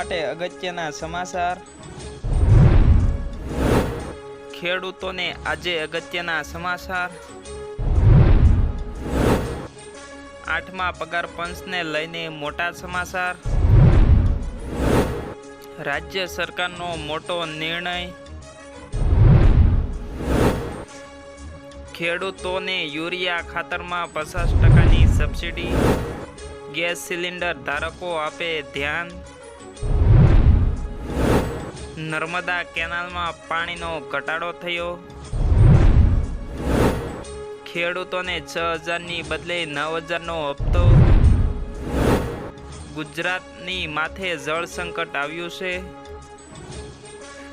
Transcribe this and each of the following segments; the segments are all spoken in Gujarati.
માટે અગત્યના સમાચાર. ખેડૂતોને આજે અગત્યના સમાચાર. આઠમા પગાર પંચને લઈને મોટા સમાચાર. રાજ્ય સરકારનો મોટો નિર્ણય. ખેડૂતોને યુરિયા ખાતરમાં પચાસ ટકાની સબસિડી. ગેસ સિલિન્ડર ધારકો આપે ધ્યાન. નર્મદા કેનાલમાં પાણીનો ઘટાડો થયો. ખેડૂતોને છ હજારની બદલે નવ હજારનો હપ્તો. ગુજરાતની માથે જળ સંકટ આવ્યું છે.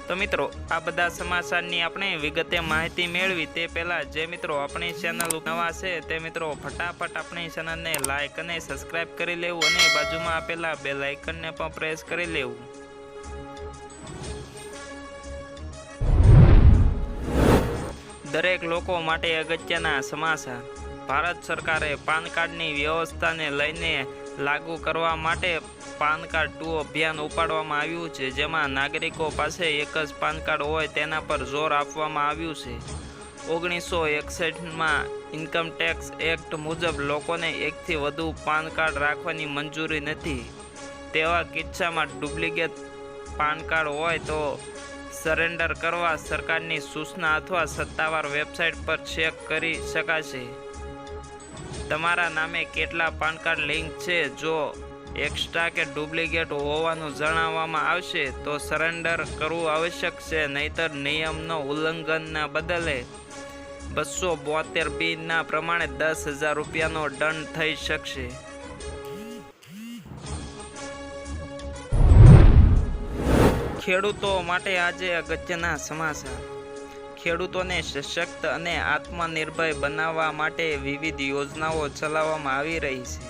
તો મિત્રો, આ બધા સમાચારની આપણે વિગતે માહિતી મેળવી તે પહેલાં જે મિત્રો આપણી ચેનલ નવા છે તે મિત્રો ફટાફટ આપણી ચેનલને લાઇક અને સબસ્ક્રાઇબ કરી લેવું અને બાજુમાં આપેલા બે લાઇકનને પણ પ્રેસ કરી લેવું. દરેક લોકો માટે અગત્યના સમાચાર. ભારત સરકારે પાન કાર્ડની વ્યવસ્થાને લઈને લાગુ કરવા માટે પાન કાર્ડ ટુ અભિયાન ઉપાડવામાં આવ્યું છે, જેમાં નાગરિકો પાસે એક જ પાન કાર્ડ હોય તેના પર જોર આપવામાં આવ્યું છે. ઓગણીસો એકસઠમાં ઇન્કમ ટેક્સ એક્ટ મુજબ લોકોને એકથી વધુ પાન કાર્ડ રાખવાની મંજૂરી નથી. તેવા કિસ્સામાં ડુપ્લિકેટ પાન કાર્ડ હોય તો સરેન્ડર કરવા સરકારની સૂચના અથવા સત્તાવાર વેબસાઇટ પર ચેક કરી શકાશે. તમારા નામે કેટલા પાન કાર્ડ લિંક છે? જો એક્સ્ટ્રા કે ડુપ્લિકેટ હોવાનું જણાવવામાં આવશે, તો સરેન્ડર કરવું આવશ્યક છે. નહીતર નિયમનો ઉલ્લંઘનના બદલે બસો બોતેર બીના પ્રમાણે દસ હજાર રૂપિયાનો દંડ થઈ શકશે. ખેડૂતો માટે આજે અગત્યના સમાચાર. ખેડૂતોને સશક્ત અને આત્મનિર્ભર બનાવવા માટે વિવિધ યોજનાઓ ચલાવવામાં આવી રહી છે.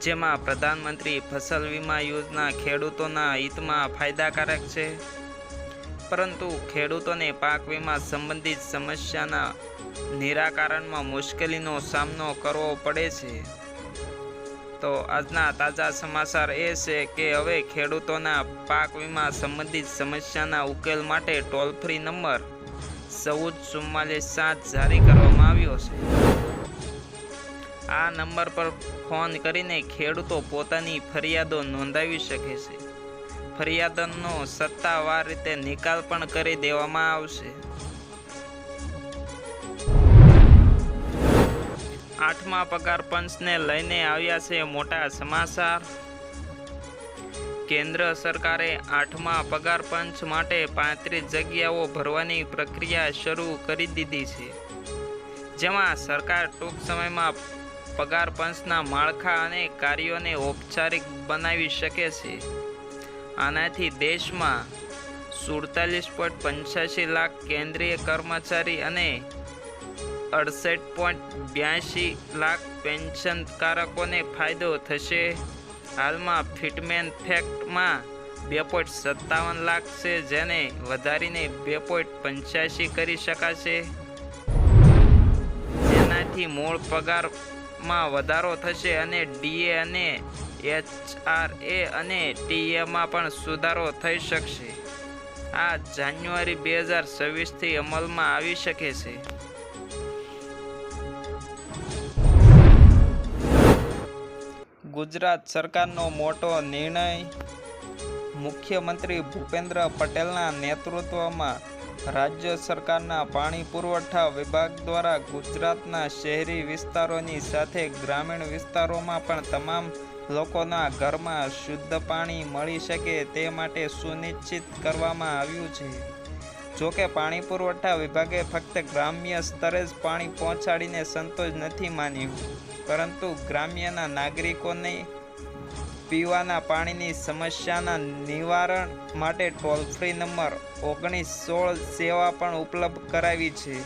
જેમાં પ્રધાનમંત્રી ફસલ વીમા યોજના ખેડૂતોના હિતમાં ફાયદાકારક છે. પરંતુ ખેડૂતોને પાક વીમા સંબંધિત સમસ્યાના નિરાકરણમાં મુશ્કેલીનો સામનો કરવો પડે છે. તો આજના તાજા સમાચાર એ છે કે હવે ખેડૂતોના પાક વીમા સંબંધિત સમસ્યાના ઉકેલ માટે ટોલ ફ્રી નંબર ચૌદ ચુમ્માલીસ સાત જારી કરવામાં આવ્યો છે. આ નંબર પર ફોન કરીને ખેડૂતો પોતાની ફરિયાદો નોંધાવી શકે છે. ફરિયાદનો સત્તાવાર રીતે નિકાલ પણ કરી દેવામાં આવશે. આઠમા પગાર પંચને લઈને આવ્યા છે મોટા સમાચાર. કેન્દ્ર સરકારે આઠમા પગાર પંચ માટે પાંત્રીસ જગ્યાઓ ભરવાની પ્રક્રિયા શરૂ કરી દીધી છે. જેમાં સરકાર ટૂંક સમયમાં પગાર પંચના માળખા અને કાર્યોને ઔપચારિક બનાવી શકે છે. આનાથી દેશમાં સુડતાલીસ પોઈન્ટ પંચ્યાસી લાખ કેન્દ્રીય કર્મચારી અને અડસઠ પોઈન્ટ બ્યાસી લાખ પેન્શનધારકોને ફાયદો થશે. હાલમાં ફિટમેન ફેક્ટમાં બે પોઈન્ટ સત્તાવન લાખ છે, જેને વધારીને બે પોઈન્ટ પંચ્યાસી કરી શકાશે. જેનાથી મૂળ પગારમાં વધારો થશે અને ડીએ અને એચઆરએ અને ટીએમાં પણ સુધારો થઈ શકશે. આ જાન્યુઆરી બે હજાર છવ્વીસથી અમલમાં આવી શકે છે. ગુજરાત સરકારનો મોટો નિર્ણય મુખ્યમંત્રી ભૂપેન્દ્ર પટેલના નેતૃત્વમાં રાજ્ય સરકારના પાણી પુરવઠા વિભાગ દ્વારા ગુજરાતના શહેરી વિસ્તારોની સાથે ગ્રામીણ વિસ્તારોમાં પણ તમામ લોકોના ઘરમાં શુદ્ધ પાણી મળી શકે તે માટે સુનિશ્ચિત કરવામાં આવ્યું છે. જોકે પાણી પુરવઠા વિભાગે ફક્ત ગ્રામ્ય સ્તરે જ પાણી પહોંચાડીને સંતોષ નથી માન્યું. પરંતુ ગ્રામ્યના નાગરિકોને પીવાના પાણીની સમસ્યાના નિવારણ માટે ટોલ ફ્રી નંબર ઓગણીસ સોળ સેવા પણ ઉપલબ્ધ કરાવી છે.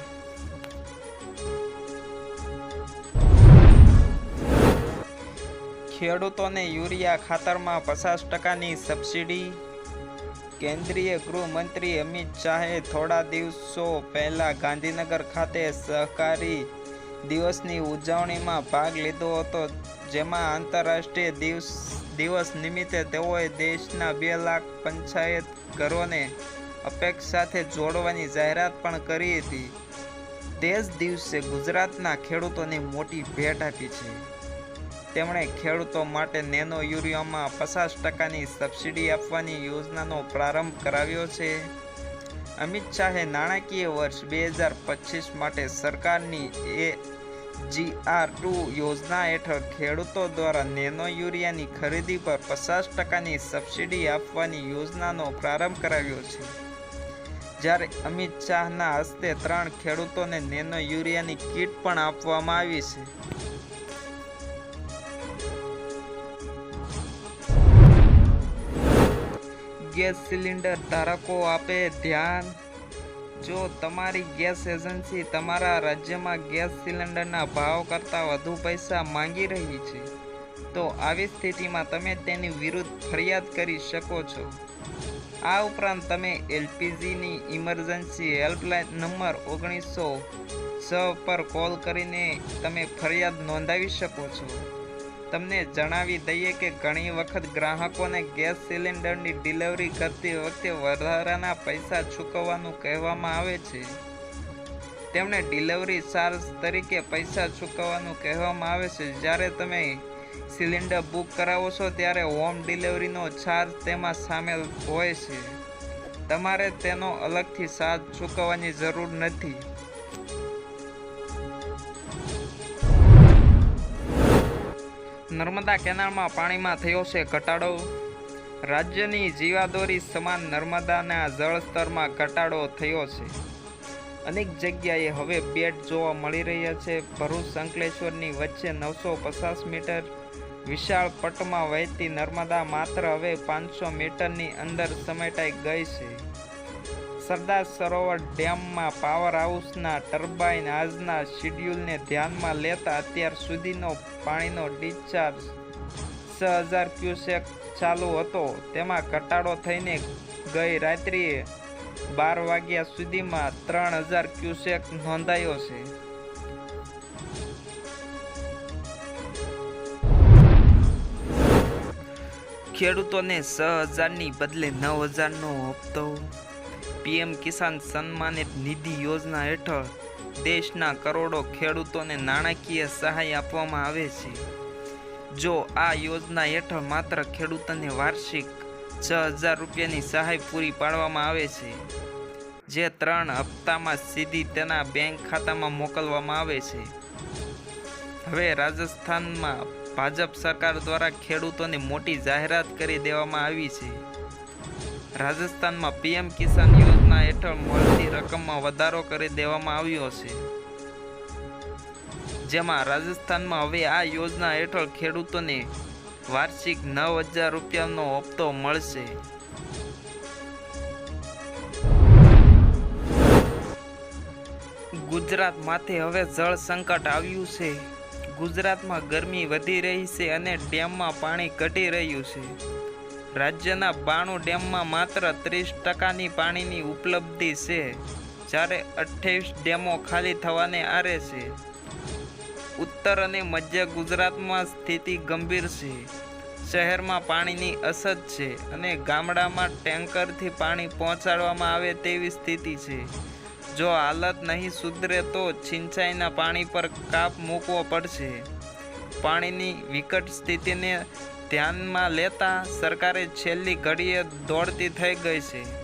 ખેડૂતોને યુરિયા ખાતરમાં પચાસ ટકાની સબસિડી કેન્દ્રીય ગૃહમંત્રી અમિત શાહે થોડા દિવસો પહેલા ગાંધીનગર ખાતે સહકારી દિવસની ઉજવણીમાં ભાગ લીધો હતો, જેમાં આંતરરાષ્ટ્રીય દિવસ દિવસ નિમિત્તે તેઓએ દેશના બે લાખ પંચાયત ઘરોને અપેક્ષ સાથે જોડવાની જાહેરાત પણ કરી હતી. તે જ દિવસે ગુજરાતના ખેડૂતોને મોટી ભેટ આપી છે. તેમણે ખેડૂતો માટે નેનો યુરિયામાં પચાસ ટકાની સબસિડી આપવાની યોજનાનો પ્રારંભ કરાવ્યો છે. અમિત શાહે નાણાકીય વર્ષ બે હજાર પચીસ માટે સરકારની એ જીઆર ટુ યોજના હેઠળ ખેડૂતો દ્વારા નેનો યુરિયાની ખરીદી પર પચાસ ટકાની સબસિડી આપવાની યોજનાનો પ્રારંભ કરાવ્યો છે. જ્યારે અમિત શાહના હસ્તે ત્રણ ખેડૂતોને નેનો યુરિયાની કીટ પણ આપવામાં આવી છે. ગેસ સિલિન્ડર ધારકો આપે ધ્યાન. જો તમારી ગેસ એજન્સી તમારા રાજ્યમાં ગેસ સિલિન્ડરના ભાવ કરતાં વધુ પૈસા માંગી રહી છે, તો આવી સ્થિતિમાં તમે તેની વિરુદ્ધ ફરિયાદ કરી શકો છો. આ ઉપરાંત તમે એલપીજીની ઇમરજન્સી હેલ્પલાઇન નંબર ઓગણીસો છ પર કોલ કરીને તમે ફરિયાદ નોંધાવી શકો છો. તમને જણાવી દઈએ કે ઘણી વખત ગ્રાહકોને ગેસ સિલિન્ડરની ડિલિવરી કરતી વખતે વધારાના પૈસા ચૂકવવાનું કહેવામાં આવે છે. તેમણે ડિલિવરી ચાર્જ તરીકે પૈસા ચૂકવવાનું કહેવામાં આવે છે. જ્યારે તમે સિલિન્ડર બુક કરાવો છો, ત્યારે હોમ ડિલિવરીનો ચાર્જ તેમાં સામેલ હોય છે. તમારે તેનો અલગથી ચાર્જ ચૂકવવાની જરૂર નથી. નર્મદા કેનાલમાં પાણીમાં થયો છે ઘટાડો. રાજ્યની જીવાદોરી સમાન નર્મદાના જળસ્તરમાં ઘટાડો થયો છે. અનેક જગ્યાએ હવે બેટ જોવા મળી રહ્યા છે. ભરૂચ સંકલેશ્વરની વચ્ચે નવસો પચાસ મીટર વિશાળ પટમાં વહેતી નર્મદા માત્ર હવે પાંચસો મીટરની અંદર સમેટાઈ ગઈ છે. સરદાર સરોવર ડેમમાં પાવર હાઉસના ટર્બાઇન આજના શિડ્યુલને ધ્યાનમાં લેતા અત્યાર સુધીનો પાણીનો ડિસ્ચાર્જ છ હજાર ક્યુસેક ચાલુ હતો. તેમાં ઘટાડો થઈને ગઈ રાત્રિએ બાર વાગ્યા સુધીમાં ત્રણ હજાર ક્યુસેક નોંધાયો છે. ખેડૂતોને છ હજારની બદલે નવ હજારનો હપ્તો પીએમ કિસાન સન્માનિત નિધિ યોજના હેઠળ દેશના કરોડો ખેડૂતોને નાણાકીય સહાય આપવામાં આવે છે. જો આ યોજના હેઠળ માત્ર ખેડૂતોને વાર્ષિક છ હજાર રૂપિયાની સહાય પૂરી પાડવામાં આવે છે, જે ત્રણ હપ્તામાં સીધી તેના બેંક ખાતામાં મોકલવામાં આવે છે. હવે રાજસ્થાનમાં ભાજપ સરકાર દ્વારા ખેડૂતોને મોટી જાહેરાત કરી દેવામાં આવી છે. રાજસ્થાનમાં પીએમ કિસાન યોજના હેઠળ મળતી રકમમાં વધારો કરી દેવામાં આવ્યો છે. જેમાં રાજસ્થાનમાં હવે આ યોજના હેઠળ ખેડૂતોને વાર્ષિક નવ હજાર રૂપિયાનો હપ્તો મળશે. ગુજરાતમાંથી હવે જળ સંકટ આવ્યું છે. ગુજરાતમાં ગરમી વધી રહી છે અને ડેમમાં પાણી ઘટી રહ્યું છે. રાજ્યના બાણું ડેમમાં માત્ર ત્રીસ ટકાની પાણીની ઉપલબ્ધિ છે, જ્યારે અઠ્ઠાવીસ ડેમો ખાલી થવાને આરે છે. ઉત્તર અને મધ્ય ગુજરાતમાં સ્થિતિ ગંભીર છે. શહેરમાં પાણીની અછત છે અને ગામડામાં ટેન્કરથી પાણી પહોંચાડવામાં આવે તેવી સ્થિતિ છે. જો હાલત નહીં સુધરે તો સિંચાઈના પાણી પર કાપ મૂકવો પડશે. પાણીની વિકટ સ્થિતિને ધ્યાનમાં લેતા સરકારે છેલ્લી ઘડીએ દોડતી થઈ ગઈ છે.